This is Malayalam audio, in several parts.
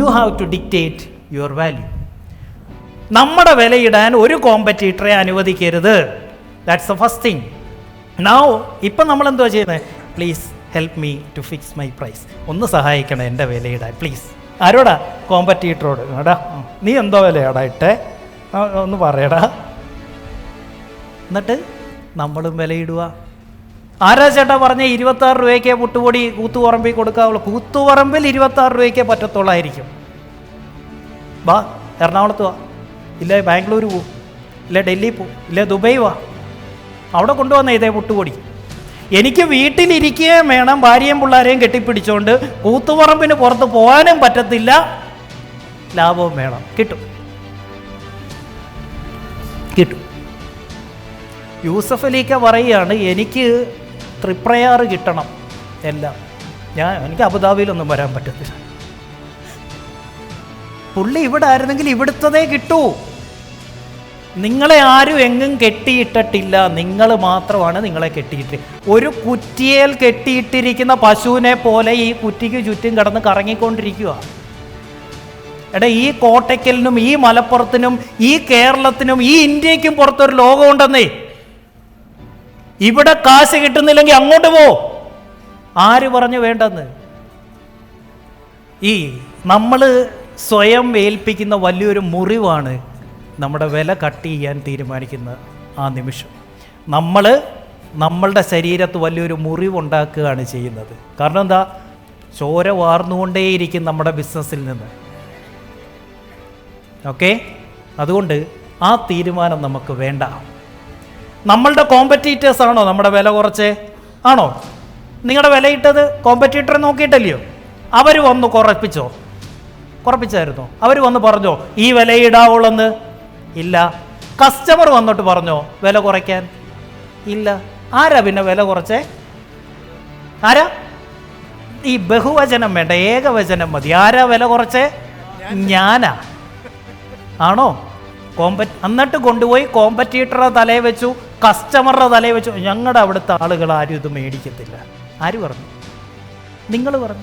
You have to dictate your value നമ്മുടെ വിലയിടാൻ ഒരു കോമ്പറ്റീറ്ററെ അനുവദിക്കരുത്. That's the first thing now ഇപ്പം നമ്മൾ എന്തുവാ ചെയ്യുന്നത് please help me to fix my price ഒന്ന് സഹായിക്കണം എന്റെ വിലയിടാൻ. പ്ലീസ് ആരോടാ? കോമ്പറ്റീറ്ററോട് എടാ നീ എന്തോ വിലയാടാ ഇട്ടേ? ഒന്ന് പറയടാ. എന്നിട്ട് നമ്മളും വിലയിടുക ആരാ ചേട്ടാ പറഞ്ഞ ഇരുപത്തി ആറ് രൂപയ്ക്കേ പുട്ടുപൊടി കൂത്തുപറമ്പിൽ കൊടുക്കാവുള്ളൂ കൂത്തുപറമ്പിൽ ഇരുപത്തി ആറ് രൂപയ്ക്കേ പറ്റത്തുള്ളായിരിക്കും. വാ എറണാകുളത്ത് വാ. ഇല്ല ബാംഗ്ലൂർ പോ. ഇല്ല ഡൽഹി പോ. ഇല്ല ദുബൈ വാ. അവിടെ കൊണ്ടുവന്ന ഇതേ പുട്ടുപൊടി. എനിക്ക് വീട്ടിലിരിക്കുകയും വേണം ഭാര്യയും പിള്ളേരെയും കെട്ടിപ്പിടിച്ചുകൊണ്ട് കൂത്തുപറമ്പിന് പുറത്ത് പോകാനും പറ്റത്തില്ല. ലാഭവും വേണം. കിട്ടും. കിട്ടും. യൂസഫ് പറയുകയാണ് എനിക്ക് ത്രിപ്രയാറ് കിട്ടണം. എല്ലാം. ഞാൻ എനിക്ക് അബുദാബിയിലൊന്നും വരാൻ പറ്റത്തില്ല. പുള്ളി ഇവിടെ ആയിരുന്നെങ്കിൽ ഇവിടുത്തതേ കിട്ടൂ. നിങ്ങളെ ആരും എങ്ങും കെട്ടിയിട്ടിട്ടില്ല. നിങ്ങൾ മാത്രമാണ് നിങ്ങളെ കെട്ടിയിട്ട് ഒരു കുറ്റിയേൽ കെട്ടിയിട്ടിരിക്കുന്ന പശുവിനെ പോലെ ഈ കുറ്റിക്ക് ചുറ്റും കിടന്ന് കറങ്ങിക്കൊണ്ടിരിക്കുക എടാ ഈ കോട്ടയ്ക്കലിനും ഈ മലപ്പുറത്തിനും ഈ കേരളത്തിനും ഈ ഇന്ത്യക്കും പുറത്തൊരു ലോകമുണ്ടെന്നേ. ഇവിടെ കാശ് കിട്ടുന്നില്ലെങ്കിൽ അങ്ങോട്ട് പോ. ആര് പറഞ്ഞു വേണ്ടെന്ന്? ഈ നമ്മൾ സ്വയം ഏൽപ്പിക്കുന്ന വലിയൊരു മുറിവാണ് നമ്മുടെ വില കട്ട് ചെയ്യാൻ തീരുമാനിക്കുന്ന ആ നിമിഷം. നമ്മൾ നമ്മളുടെ ശരീരത്ത് വലിയൊരു മുറിവുണ്ടാക്കുകയാണ് ചെയ്യുന്നത്. കാരണം എന്താ? ചോര വാർന്നുകൊണ്ടേയിരിക്കും നമ്മുടെ ബിസിനസ്സിൽ നിന്ന്. ഓക്കെ? അതുകൊണ്ട് ആ തീരുമാനം നമുക്ക് വേണ്ട. നമ്മളുടെ കോമ്പറ്റീറ്റേഴ്സ് ആണോ നമ്മുടെ വില കുറച്ച്? ആണോ? നിങ്ങളുടെ വിലയിട്ടത് കോമ്പറ്റീറ്ററെ നോക്കിയിട്ടല്ലയോ? അവർ വന്ന് കുറപ്പിച്ചോ? കുറപ്പിച്ചായിരുന്നോ? അവർ വന്ന് പറഞ്ഞോ ഈ വില വിലയിടാവുള്ളെന്ന് ഇല്ല. കസ്റ്റമർ വന്നിട്ട് പറഞ്ഞോ വില കുറയ്ക്കാൻ? ഇല്ല. ആരാ പിന്നെ വില കുറച്ചേ? ആരാ? ഈ ബഹുവചനം വേണ്ട ഏകവചനം മതി. ആരാ വില കുറച്ചേ? ഞാനാ. ആണോ? കോമ്പ എന്നിട്ട് കൊണ്ടുപോയി കോമ്പറ്റീറ്ററുടെ തലയെ വെച്ചു കസ്റ്റമറുടെ തലയെ വെച്ചു. ഞങ്ങളുടെ അവിടുത്തെ ആളുകൾ ആരും ഇത് മേടിക്കത്തില്ല. ആര് പറഞ്ഞു? നിങ്ങൾ പറഞ്ഞു.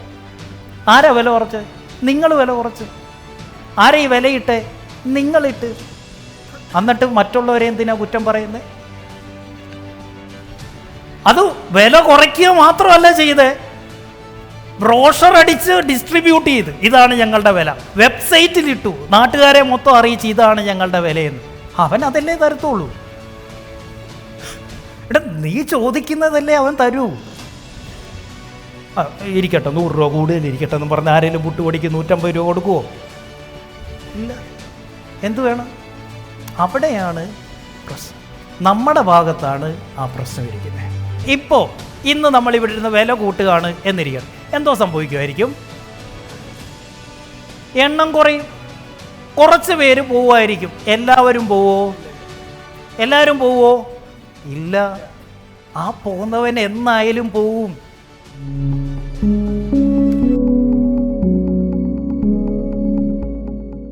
ആരാ വില കുറച്ച് നിങ്ങൾ വില കുറച്ച്. ആരെ ഈ വിലയിട്ട്? നിങ്ങളിട്ട്. എന്നിട്ട് മറ്റുള്ളവരെ എന്തിനാ കുറ്റം പറയുന്നത് അത് വില കുറയ്ക്കുക മാത്രമല്ല ചെയ്തേ. ബ്രോഷർ അടിച്ച് ഡിസ്ട്രിബ്യൂട്ട് ചെയ്ത്. ഇതാണ് ഞങ്ങളുടെ വില. വെബ്സൈറ്റിൽ ഇട്ടു. നാട്ടുകാരെ മൊത്തം അറിയിച്ച് ഇതാണ് ഞങ്ങളുടെ വിലയെന്ന്. അവൻ അതല്ലേ തരത്തുള്ളൂ? എടാ നീ ചോദിക്കുന്നതല്ലേ അവൻ തരൂ? ഇരിക്കട്ടെ നൂറ് രൂപ കൂടുതൽ ഇരിക്കട്ടെ എന്ന് പറഞ്ഞ് ആരെങ്കിലും പുട്ടുപൊടിക്ക് നൂറ്റമ്പത് രൂപ കൊടുക്കുവോ? ഇല്ല. എന്തു വേണം? അവിടെയാണ് പ്രശ്നം. നമ്മുടെ ഭാഗത്താണ് ആ പ്രശ്നം ഇരിക്കുന്നത്. ഇപ്പോൾ ഇന്ന് നമ്മൾ ഇവിടെ ഇരുന്ന് വില കൂട്ടുകയാണ് എന്നിരിക്കണം എന്തോ സംഭവിക്കുമായിരിക്കും. എണ്ണം കുറയും. കുറച്ച് പേര് പോവുമായിരിക്കും. എല്ലാവരും പോവോ? എല്ലാവരും പോവോ? ഇല്ല. ആ പോകുന്നവൻ എന്നായാലും പോവും.